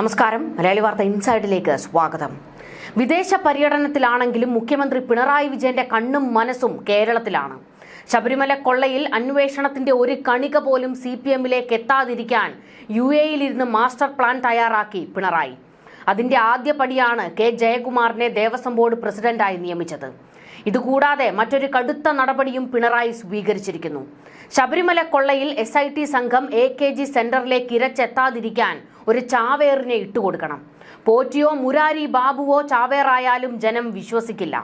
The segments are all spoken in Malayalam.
നമസ്കാരം. മലയാളി വാർത്ത ഇൻസൈഡിലേക്ക് സ്വാഗതം. വിദേശ പര്യടനത്തിലാണെങ്കിലും മുഖ്യമന്ത്രി പിണറായി വിജയന്റെ കണ്ണും മനസ്സും കേരളത്തിലാണ്. ശബരിമല കൊള്ളയിൽ അന്വേഷണത്തിന്റെ ഒരു കണിക പോലും സി പി എമ്മിലേക്ക് എത്താതിരിക്കാൻ യു എയിലിരുന്ന് മാസ്റ്റർ പ്ലാൻ തയ്യാറാക്കി പിണറായി. അതിന്റെ ആദ്യപടിയാണ് കെ ജയകുമാറിനെ ദേവസ്വം ബോർഡ് പ്രസിഡന്റായി നിയമിച്ചത്. ഇതുകൂടാതെ മറ്റൊരു കടുത്ത നടപടിയും പിണറായി സ്വീകരിച്ചിരിക്കുന്നു. ശബരിമല കൊള്ളയിൽ എസ് ഐ ടി സംഘം എ കെ ജി സെന്ററിലേക്ക് ഇരച്ചെത്താതിരിക്കാൻ ഒരു ചാവേറിനെ ഇട്ടുകൊടുക്കണം. പോറ്റിയോ മുരാരി ബാബുവോ ചാവേറായാലും ജനം വിശ്വസിക്കില്ല.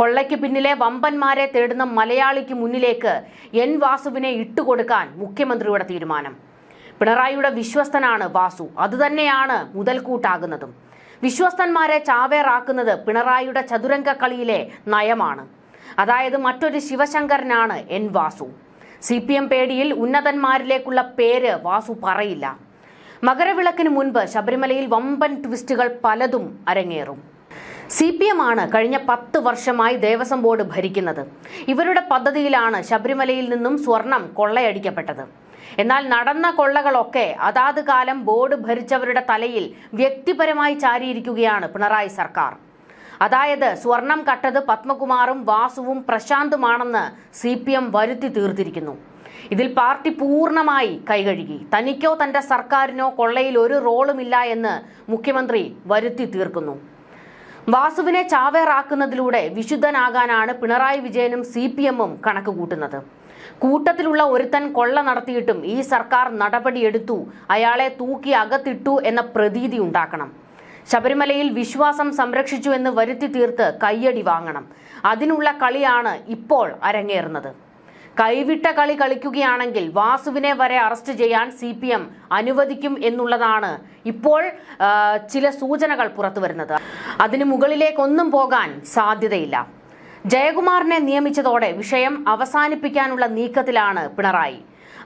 കൊള്ളയ്ക്ക് പിന്നിലെ വമ്പന്മാരെ തേടുന്ന മലയാളിക്ക് മുന്നിലേക്ക് എൻ വാസുവിനെ ഇട്ടുകൊടുക്കാൻ മുഖ്യമന്ത്രിയുടെ തീരുമാനം. പിണറായിയുടെ വിശ്വസ്തനാണ് വാസു. അതുതന്നെയാണ് മുതൽക്കൂട്ടാകുന്നതും. വിശ്വസ്തന്മാരെ ചാവേറാക്കുന്നത് പിണറായിയുടെ ചതുരംഗ കളിയിലെ നയമാണ്. അതായത് മറ്റൊരു ശിവശങ്കരനാണ് N Vasu. C P M പേടിയിൽ ഉന്നതന്മാരിലേക്കുള്ള പേര് വാസു പറയില്ല. മകരവിളക്കിന് മുൻപ് ശബരിമലയിൽ വമ്പൻ ട്വിസ്റ്റുകൾ പലതും അരങ്ങേറും. സി പി എം ആണ് കഴിഞ്ഞ പത്ത് വർഷമായി ദേവസ്വം ബോർഡ് ഭരിക്കുന്നത്. ഇവരുടെ പദ്ധതിയിലാണ് ശബരിമലയിൽ നിന്നും സ്വർണം കൊള്ളയടിക്കപ്പെട്ടത്. എന്നാൽ നടന്ന കൊള്ളകളൊക്കെ അതാത് കാലം ബോർഡ് ഭരിച്ചവരുടെ തലയിൽ വ്യക്തിപരമായി ചാരിയിരിക്കുകയാണ് പിണറായി സർക്കാർ. അതായത് സ്വർണം കട്ടത് പത്മകുമാറും വാസുവും പ്രശാന്തുമാണെന്ന് സി പി എം വരുത്തി തീർത്തിരിക്കുന്നു. ഇതിൽ പാർട്ടി പൂർണമായി കൈകഴുകി. തനിക്കോ തന്റെ സർക്കാരിനോ കൊള്ളയിൽ ഒരു റോളുമില്ല എന്ന് മുഖ്യമന്ത്രി വരുത്തി തീർക്കുന്നു. വാസുവിനെ ചാവേറാക്കുന്നതിലൂടെ വിശുദ്ധനാകാനാണ് പിണറായി വിജയനും സി പി എമ്മും കണക്ക് കൂട്ടുന്നത്. കൂട്ടത്തിലുള്ള ഒരുത്തൻ കൊള്ള നടത്തിയിട്ടും ഈ സർക്കാർ നടപടിയെടുത്തു. അയാളെ തൂക്കി അകത്തിട്ടു എന്ന പ്രതീതി ഉണ്ടാക്കണം. ശബരിമലയിൽ വിശ്വാസം സംരക്ഷിച്ചു എന്ന് വരുത്തി തീർത്ത് കയ്യടി വാങ്ങണം. അതിനുള്ള കളിയാണ് ഇപ്പോൾ അരങ്ങേറുന്നത്. കൈവിട്ട കളി കളിക്കുകയാണെങ്കിൽ വാസുവിനെ വരെ അറസ്റ്റ് ചെയ്യാൻ സി പി എം അനുവദിക്കും എന്നുള്ളതാണ് ഇപ്പോൾ ചില സൂചനകൾ പുറത്തു വരുന്നത് അതിനു മുകളിലേക്കൊന്നും പോകാൻ സാധ്യതയില്ല. ജയകുമാറിനെ നിയമിച്ചതോടെ വിഷയം അവസാനിപ്പിക്കാനുള്ള നീക്കത്തിലാണ് പിണറായി.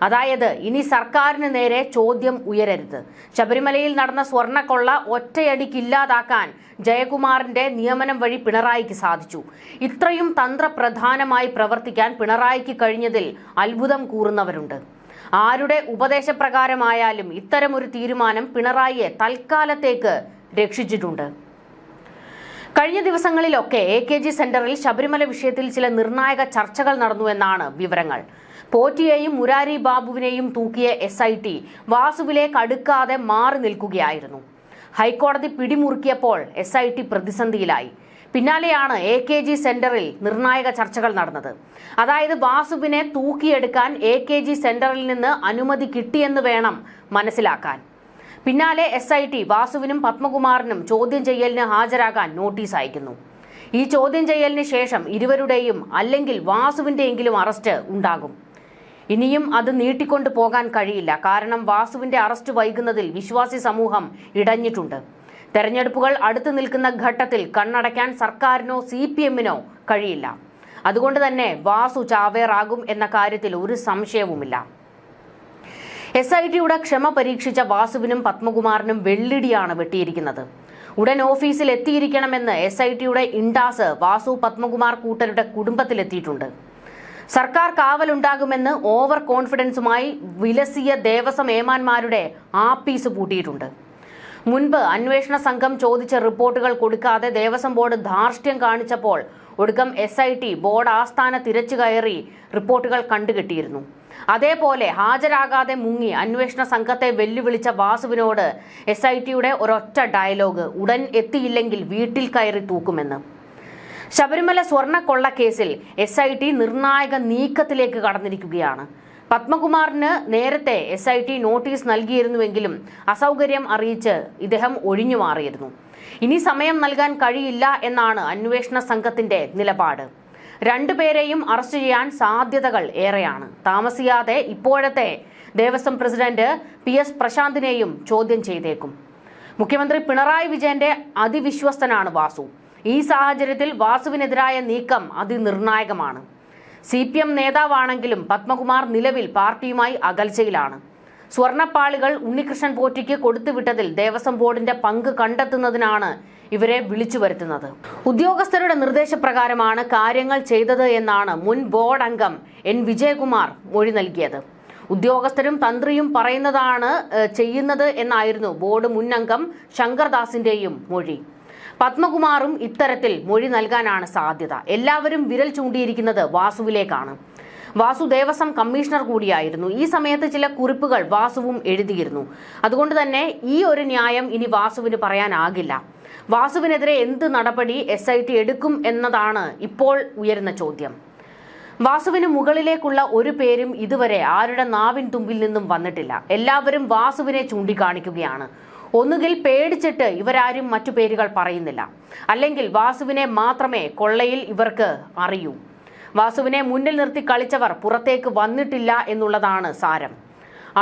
അതായത് ഇനി സർക്കാരിന് നേരെ ചോദ്യം ഉയരരുത്. ശബരിമലയിൽ നടന്ന സ്വർണക്കൊള്ള ഒറ്റയടിക്കില്ലാതാക്കാൻ ജയകുമാറിന്റെ നിയമനം വഴി പിണറായിക്ക് സാധിച്ചു. ഇത്രയും തന്ത്രപ്രധാനമായി പ്രവർത്തിക്കാൻ പിണറായിക്ക് കഴിഞ്ഞതിൽ അത്ഭുതം കൂറുന്നവരുണ്ട്. ആരുടെ ഉപദേശപ്രകാരമായാലും ഇത്തരമൊരു തീരുമാനം പിണറായിയെ തൽക്കാലത്തേക്ക് രക്ഷിച്ചിട്ടുണ്ട്. കഴിഞ്ഞ ദിവസങ്ങളിലൊക്കെ എ കെ ജി സെന്ററിൽ ശബരിമല വിഷയത്തിൽ ചില നിർണായക ചർച്ചകൾ നടന്നു എന്നാണ് വിവരങ്ങൾ. പോറ്റിയെയും മുരാരി ബാബുവിനെയും തൂക്കിയ എസ് ഐ ടി വാസുവിലേക്ക് അടുക്കാതെ മാറി നിൽക്കുകയായിരുന്നു. ഹൈക്കോടതി പിടിമുറുക്കിയപ്പോൾ എസ് ഐ ടി പ്രതിസന്ധിയിലായി. പിന്നാലെയാണ് എ കെ ജി സെന്ററിൽ നിർണായക ചർച്ചകൾ നടന്നത്. അതായത് വാസുവിനെ തൂക്കിയെടുക്കാൻ എ കെ ജി സെന്ററിൽ നിന്ന് അനുമതി കിട്ടിയെന്ന് വേണം മനസ്സിലാക്കാൻ. പിന്നാലെ എസ് ഐ ടി വാസുവിനും പത്മകുമാറിനും ചോദ്യം ചെയ്യലിന് ഹാജരാകാൻ നോട്ടീസ് അയക്കുന്നു. ഈ ചോദ്യം ചെയ്യലിന് ശേഷം ഇരുവരുടെയും അല്ലെങ്കിൽ വാസുവിന്റെയെങ്കിലും അറസ്റ്റ് ഉണ്ടാകും. ഇനിയും അത് നീട്ടിക്കൊണ്ടു പോകാൻ കഴിയില്ല. കാരണം വാസുവിന്റെ അറസ്റ്റ് വൈകുന്നതിൽ വിശ്വാസി സമൂഹം ഇടഞ്ഞിട്ടുണ്ട്. തെരഞ്ഞെടുപ്പുകൾ അടുത്തു നിൽക്കുന്ന ഘട്ടത്തിൽ കണ്ണടയ്ക്കാൻ സർക്കാരിനോ സി പി എമ്മിനോ കഴിയില്ല. അതുകൊണ്ട് തന്നെ വാസു ചാവേറാകും എന്ന കാര്യത്തിൽ ഒരു സംശയവുമില്ല. എസ് ഐ ടിയുടെ ക്ഷമ പരീക്ഷിച്ച വാസുവിനും പത്മകുമാറിനും വെള്ളിടിയാണ് വെട്ടിയിരിക്കുന്നത്. ഉടൻ ഓഫീസിൽ എത്തിയിരിക്കണമെന്ന് എസ് ഐ ടിയുടെ ഇൻഡാസ് വാസു പത്മകുമാർ കൂട്ടരുടെ കുടുംബത്തിലെത്തിയിട്ടുണ്ട്. സർക്കാർ കാവലുണ്ടാകുമെന്ന് ഓവർ കോൺഫിഡൻസുമായി വിലസിയ ദേവസ്വം ഏമാന്മാരുടെ ആപ്പീസ് പൂട്ടിയിട്ടുണ്ട്. മുൻപ് അന്വേഷണ സംഘം ചോദിച്ച റിപ്പോർട്ടുകൾ കൊടുക്കാതെ ദേവസ്വം ബോർഡ് ധാർഷ്ട്യം കാണിച്ചപ്പോൾ ഒടുക്കം എസ് ഐ ടി ബോർഡ് ആസ്ഥാന തിരച്ചു കയറി റിപ്പോർട്ടുകൾ കണ്ടുകെട്ടിയിരുന്നു. അതേപോലെ ഹാജരാകാതെ മുങ്ങി അന്വേഷണ സംഘത്തെ വെല്ലുവിളിച്ച വാസുവിനോട് എസ് ഐ ടിയുടെ ഒരൊറ്റ ഡയലോഗ് ഉടൻ എത്തിയില്ലെങ്കിൽ വീട്ടിൽ കയറി തൂക്കുമെന്ന് ശബരിമല സ്വർണ കൊള്ളക്കേസിൽ എസ് ഐ ടി നിർണായക നീക്കത്തിലേക്ക് കടന്നിരിക്കുകയാണ്. പത്മകുമാറിന് നേരത്തെ എസ് ഐ ടി നോട്ടീസ് നൽകിയിരുന്നുവെങ്കിലും അസൗകര്യം അറിയിച്ച് ഇദ്ദേഹം ഒഴിഞ്ഞു മാറിയിരുന്നു. ഇനി സമയം നൽകാൻ കഴിയില്ല എന്നാണ് അന്വേഷണ സംഘത്തിന്റെ നിലപാട്. രണ്ടുപേരെയും അറസ്റ്റ് ചെയ്യാൻ സാധ്യതകൾ ഏറെയാണ്. താമസിയാതെ ഇപ്പോഴത്തെ ദേവസ്വം പ്രസിഡന്റ് പി എസ് പ്രശാന്തിനെയും ചോദ്യം ചെയ്തേക്കും. മുഖ്യമന്ത്രി പിണറായി വിജയന്റെ അതിവിശ്വസ്തനാണ് വാസു. ഈ സാഹചര്യത്തിൽ വാസുവിനെതിരായ നീക്കം അതിനിർണായകമാണ്. സി പി എം നേതാവാണെങ്കിലും പത്മകുമാർ നിലവിൽ പാർട്ടിയുമായി അകൽച്ചയിലാണ്. സ്വർണപ്പാളികൾ ഉണ്ണികൃഷ്ണൻ പോറ്റിക്ക് കൊടുത്തുവിട്ടതിൽ ദേവസ്വം ബോർഡിന്റെ പങ്ക് കണ്ടെത്തുന്നതിനാണ് ഇവരെ വിളിച്ചു വരുത്തുന്നത്. ഉദ്യോഗസ്ഥരുടെ നിർദ്ദേശപ്രകാരമാണ് കാര്യങ്ങൾ ചെയ്തത് എന്നാണ് മുൻ ബോർഡ് അംഗം എൻ. വിജയകുമാർ മൊഴി നൽകിയത്. ഉദ്യോഗസ്ഥരും തന്ത്രിയും പറയുന്നതാണ് ചെയ്യുന്നത് എന്നായിരുന്നു ബോർഡ് മുൻ അംഗം ശങ്കർദാസിന്റെയും മൊഴി. പത്മകുമാറും ഇത്തരത്തിൽ മൊഴി നൽകാനാണ് സാധ്യത. എല്ലാവരും വിരൽ ചൂണ്ടിയിരിക്കുന്നത് വാസുവിലേക്കാണ്. വാസു ദേവസ്വം കമ്മീഷണർ കൂടിയായിരുന്നു. ഈ സമയത്ത് ചില കുറിപ്പുകൾ വാസുവും എഴുതിയിരുന്നു. അതുകൊണ്ട് തന്നെ ഈ ഒരു ന്യായം ഇനി വാസുവിന് പറയാനാകില്ല. വാസുവിനെതിരെ എന്ത് നടപടി എസ് എടുക്കും എന്നതാണ് ഇപ്പോൾ ഉയരുന്ന ചോദ്യം. വാസുവിന് മുകളിലേക്കുള്ള ഒരു പേരും ഇതുവരെ ആരുടെ നാവിൻ തുമ്പിൽ നിന്നും വന്നിട്ടില്ല. എല്ലാവരും വാസുവിനെ ചൂണ്ടിക്കാണിക്കുകയാണ്. ഒന്നുകിൽ പേടിച്ചിട്ട് ഇവരാരും മറ്റു പേരുകൾ പറയുന്നില്ല. അല്ലെങ്കിൽ വാസുവിനെ മാത്രമേ കൊള്ളയിൽ ഇവർക്ക് അറിയൂ. വാസുവിനെ മുന്നിൽ നിർത്തി കളിച്ചവർ പുറത്തേക്ക് വന്നിട്ടില്ല എന്നുള്ളതാണ് സാരം.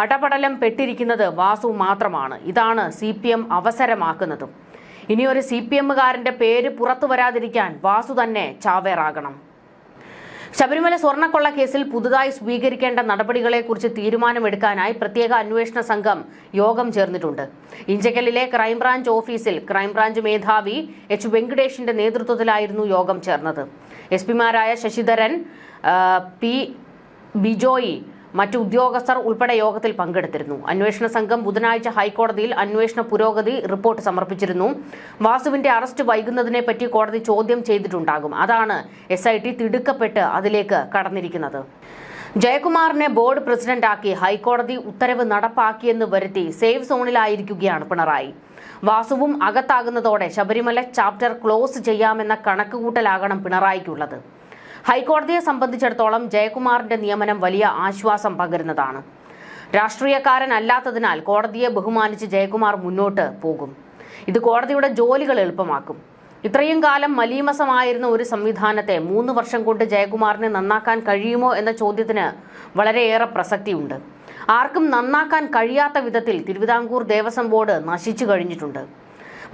അടപടലം പെട്ടിരിക്കുന്നത് വാസു മാത്രമാണ്. ഇതാണ് സി പി എം അവസരമാക്കുന്നതും. ഇനിയൊരു സി പി എമ്മുകാരന്റെ പേര് പുറത്തു വരാതിരിക്കാൻ വാസു തന്നെ ചാവേറാകണം. ശബരിമല സ്വർണക്കൊള്ള കേസിൽ പുതുതായി സ്വീകരിക്കേണ്ട നടപടികളെക്കുറിച്ച് തീരുമാനമെടുക്കാനായി പ്രത്യേക അന്വേഷണ സംഘം യോഗം ചേർന്നിട്ടുണ്ട്. ഇഞ്ചക്കലിലെ ക്രൈംബ്രാഞ്ച് ഓഫീസിൽ ക്രൈംബ്രാഞ്ച് മേധാവി എച്ച് വെങ്കടേഷിന്റെ നേതൃത്വത്തിലായിരുന്നു യോഗം ചേർന്നത്. എസ് പിമാരായ ശശിധരൻ പി ബിജോയി മറ്റു ഉദ്യോഗസ്ഥർ ഉൾപ്പെടെ യോഗത്തിൽ പങ്കെടുത്തിരുന്നു. അന്വേഷണ സംഘം ബുധനാഴ്ച ഹൈക്കോടതിയിൽ അന്വേഷണ പുരോഗതി റിപ്പോർട്ട് സമർപ്പിച്ചിരുന്നു. വാസുവിന്റെ അറസ്റ്റ് വൈകുന്നതിനെ പറ്റി കോടതി ചോദ്യം ചെയ്തിട്ടുണ്ടാകും. അതാണ് എസ് തിടുക്കപ്പെട്ട് അതിലേക്ക് കടന്നിരിക്കുന്നത്. ജയകുമാറിനെ ബോർഡ് പ്രസിഡന്റാക്കി ഹൈക്കോടതി ഉത്തരവ് നടപ്പാക്കിയെന്ന് വരുത്തി സേഫ് സോണിലായിരിക്കുകയാണ് പിണറായി. വാസുവും അകത്താകുന്നതോടെ ശബരിമല ചാപ്റ്റർ ക്ലോസ് ചെയ്യാമെന്ന കണക്കുകൂട്ടലാകണം പിണറായിക്കുള്ളത്. ഹൈക്കോടതിയെ സംബന്ധിച്ചിടത്തോളം ജയകുമാറിന്റെ നിയമനം വലിയ ആശ്വാസം പകരുന്നതാണ്. രാഷ്ട്രീയക്കാരനല്ലാത്തതിനാൽ കോടതിയെ ബഹുമാനിച്ച് ജയകുമാർ മുന്നോട്ട് പോകും. ഇത് കോടതിയുടെ ജോലികൾ എളുപ്പമാക്കും. ഇത്രയും കാലം മലീമസമായിരുന്ന ഒരു സംവിധാനത്തെ മൂന്ന് വർഷം കൊണ്ട് ജയകുമാറിനെ നന്നാക്കാൻ കഴിയുമോ എന്ന ചോദ്യത്തിന് വളരെയേറെ പ്രസക്തിയുണ്ട്. ആർക്കും നന്നാക്കാൻ കഴിയാത്ത വിധത്തിൽ തിരുവിതാംകൂർ ദേവസ്വം ബോർഡ് നശിച്ചു കഴിഞ്ഞിട്ടുണ്ട്.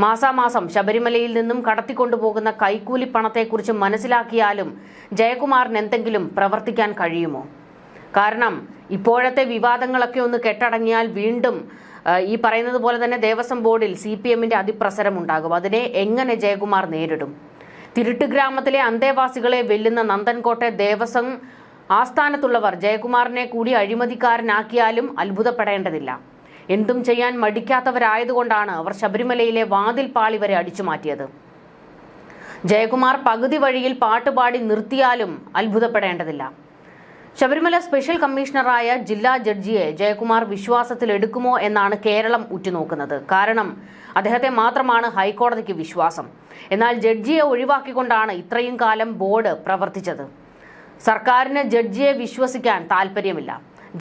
മാസാമാസം ശബരിമലയിൽ നിന്നും കടത്തിക്കൊണ്ടുപോകുന്ന കൈക്കൂലി പണത്തെക്കുറിച്ച് മനസ്സിലാക്കിയാലും ജയകുമാറിന് എന്തെങ്കിലും പ്രവർത്തിക്കാൻ കഴിയുമോ? കാരണം ഇപ്പോഴത്തെ വിവാദങ്ങളൊക്കെ ഒന്ന് കെട്ടടങ്ങിയാൽ വീണ്ടും ഈ പറയുന്നത് പോലെ തന്നെ ദേവസ്വം ബോർഡിൽ സി പി എമ്മിന്റെ അതിപ്രസരം ഉണ്ടാകും. അതിനെ എങ്ങനെ ജയകുമാർ നേരിടും? തിരുട്ട് ഗ്രാമത്തിലെ അന്തേവാസികളെ വെല്ലുന്ന നന്ദൻകോട്ടെ ദേവസ്വം ആസ്ഥാനത്തുള്ളവർ ജയകുമാറിനെ കൂടി അഴിമതിക്കാരനാക്കിയാലും അത്ഭുതപ്പെടേണ്ടതില്ല. എന്തും ചെയ്യാൻ മടിക്കാത്തവരായതുകൊണ്ടാണ് അവർ ശബരിമലയിലെ വാതിൽ പാളി വരെ അടിച്ചു മാറ്റിയത്. ജയകുമാർ പകുതി വഴിയിൽ പാട്ടുപാടി നിർത്തിയാലും അത്ഭുതപ്പെടേണ്ടതില്ല. ശബരിമല സ്പെഷ്യൽ കമ്മീഷണറായ ജില്ലാ ജഡ്ജിയെ ജയകുമാർ വിശ്വാസത്തിൽ എടുക്കുമോ എന്നാണ് കേരളം ഉറ്റുനോക്കുന്നത്. കാരണം അദ്ദേഹത്തെ മാത്രമാണ് ഹൈക്കോടതിക്ക് വിശ്വാസം. എന്നാൽ ജഡ്ജിയെ ഒഴിവാക്കിക്കൊണ്ടാണ് ഇത്രയും കാലം ബോർഡ് പ്രവർത്തിച്ചത്. സർക്കാരിന് ജഡ്ജിയെ വിശ്വസിക്കാൻ താല്പര്യമില്ല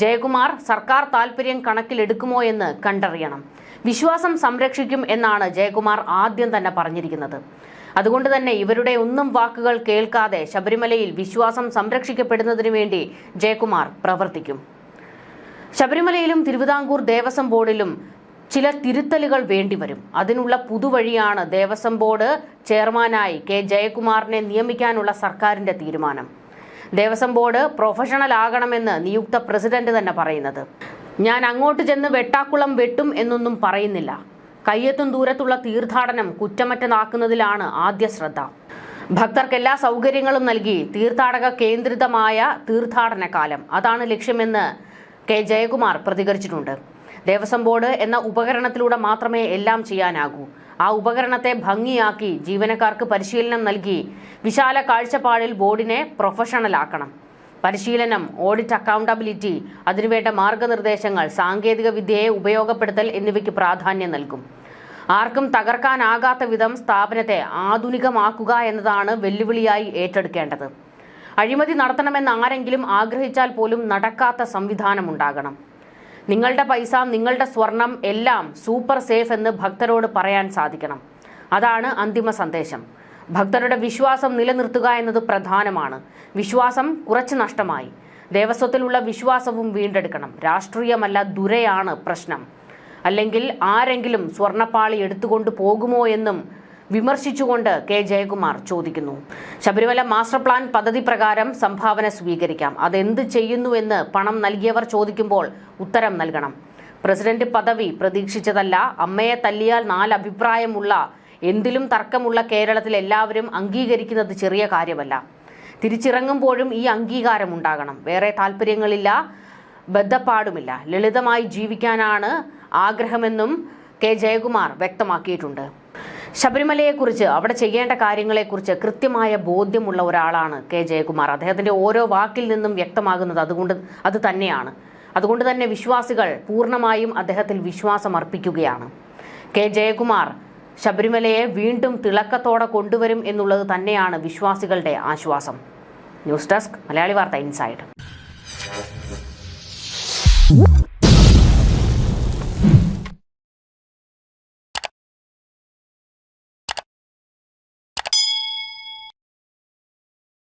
ജയകുമാർ സർക്കാർ താല്പര്യം കണക്കിലെടുക്കുമോ എന്ന് കണ്ടറിയണം. വിശ്വാസം സംരക്ഷിക്കും എന്നാണ് ജയകുമാർ ആദ്യം തന്നെ പറഞ്ഞിരിക്കുന്നത്. അതുകൊണ്ട് തന്നെ ഇവരുടെ ഒന്നും വാക്കുകൾ കേൾക്കാതെ ശബരിമലയിൽ വിശ്വാസം സംരക്ഷിക്കപ്പെടുന്നതിനു വേണ്ടി ജയകുമാർ പ്രവർത്തിക്കും. ശബരിമലയിലും തിരുവിതാംകൂർ ദേവസ്വം ബോർഡിലും ചില തിരുത്തലുകൾ വേണ്ടിവരും. അതിനുള്ള പുതുവഴിയാണ് ദേവസ്വം ബോർഡ് ചെയർമാനായി കെ. ജയകുമാറിനെ നിയമിക്കാനുള്ള സർക്കാരിന്റെ തീരുമാനം. ദേവസ്വം ബോർഡ് പ്രൊഫഷണൽ ആകണമെന്ന് നിയുക്ത പ്രസിഡന്റ് തന്നെ പറയുന്നത്. ഞാൻ അങ്ങോട്ട് ചെന്ന് വെട്ടാക്കുളം വെട്ടും എന്നൊന്നും പറയുന്നില്ല. കയ്യെത്തും ദൂരത്തുള്ള തീർത്ഥാടനം കുറ്റമറ്റതാക്കുന്നതിലാണ് ആദ്യ ശ്രദ്ധ. ഭക്തർക്ക് എല്ലാ സൗകര്യങ്ങളും നൽകി തീർത്ഥാടക കേന്ദ്രിതമായ തീർത്ഥാടന കാലം. അതാണ് ലക്ഷ്യമെന്ന് കെ. ജയകുമാർ പ്രതികരിച്ചിട്ടുണ്ട്. ദേവസ്വം ബോർഡ് എന്ന ഉപകരണത്തിലൂടെ മാത്രമേ എല്ലാം ചെയ്യാനാകൂ. ആ ഉപകരണത്തെ ഭംഗിയാക്കി ജീവനക്കാർക്ക് പരിശീലനം നൽകി. വിശാല കാഴ്ചപ്പാടിൽ ബോർഡിനെ പ്രൊഫഷണലാക്കണം. പരിശീലനം ഓഡിറ്റ് അക്കൗണ്ടബിലിറ്റി അതിനുവേണ്ട മാർഗനിർദ്ദേശങ്ങൾ സാങ്കേതിക വിദ്യയെ ഉപയോഗപ്പെടുത്തൽ എന്നിവയ്ക്ക് പ്രാധാന്യം നൽകും. ആർക്കും തകർക്കാനാകാത്ത വിധം സ്ഥാപനത്തെ ആധുനികമാക്കുക എന്നതാണ് വെല്ലുവിളിയായി ഏറ്റെടുക്കേണ്ടത്. അഴിമതി നടത്തണമെന്ന് ആരെങ്കിലും ആഗ്രഹിച്ചാൽ പോലും നടക്കാത്ത സംവിധാനമുണ്ടാകണം നിങ്ങളുടെ പൈസ നിങ്ങളുടെ സ്വർണം എല്ലാം സൂപ്പർ സേഫ് എന്ന് ഭക്തരോട് പറയാൻ സാധിക്കണം. അതാണ് അന്തിമ സന്ദേശം. ഭക്തരുടെ വിശ്വാസം നിലനിർത്തുക എന്നത് പ്രധാനമാണ്. വിശ്വാസം കുറച്ച് നഷ്ടമായി. ദേവസ്വത്തിലുള്ള വിശ്വാസവും വീണ്ടെടുക്കണം. രാഷ്ട്രീയമല്ല ദുരയാണ് പ്രശ്നം. അല്ലെങ്കിൽ ആരെങ്കിലും സ്വർണപ്പാളി എടുത്തുകൊണ്ട് പോകുമോ എന്നും വിമർശിച്ചുകൊണ്ട് കെ ജയകുമാർ ചോദിക്കുന്നു. ശബരിമല മാസ്റ്റർ പ്ലാൻ പദ്ധതി പ്രകാരം സംഭാവന സ്വീകരിക്കാം. അതെന്ത് ചെയ്യുന്നുവെന്ന് പണം നൽകിയവർ ചോദിക്കുമ്പോൾ ഉത്തരം നൽകണം. പ്രസിഡന്റ് പദവി പ്രതീക്ഷിച്ചതല്ല. അമ്മയെ തല്ലിയാൽ നാല് അഭിപ്രായമുള്ള എന്തിലും തർക്കമുള്ള കേരളത്തിൽ എല്ലാവരും അംഗീകരിക്കുന്നത് ചെറിയ കാര്യമല്ല. തിരിച്ചിറങ്ങുമ്പോഴും ഈ അംഗീകാരം ഉണ്ടാകണം. വേറെ താല്പര്യങ്ങളില്ല ബദ്ധപ്പാടുമില്ല. ലളിതമായി ജീവിക്കാനാണ് ആഗ്രഹമെന്നും കെ ജയകുമാർ വ്യക്തമാക്കിയിട്ടുണ്ട്. ശബരിമലയെക്കുറിച്ച് അവിടെ ചെയ്യേണ്ട കാര്യങ്ങളെക്കുറിച്ച് കൃത്യമായ ബോധ്യമുള്ള ഒരാളാണ് കെ. ജയകുമാർ. അദ്ദേഹത്തിന്റെ ഓരോ വാക്കിൽ നിന്നും വ്യക്തമാകുന്നത് അതുകൊണ്ട് അത് തന്നെയാണ്. അതുകൊണ്ട് തന്നെ വിശ്വാസികൾ പൂർണമായും അദ്ദേഹത്തിൽ വിശ്വാസം അർപ്പിക്കുകയാണ്. കെ. ജയകുമാർ ശബരിമലയെ വീണ്ടും തിളക്കത്തോടെ കൊണ്ടുവരും എന്നുള്ളത് തന്നെയാണ് വിശ്വാസികളുടെ ആശ്വാസം. ന്യൂസ് ഡെസ്ക് മലയാളി വാർത്ത ഇൻസൈഡ്.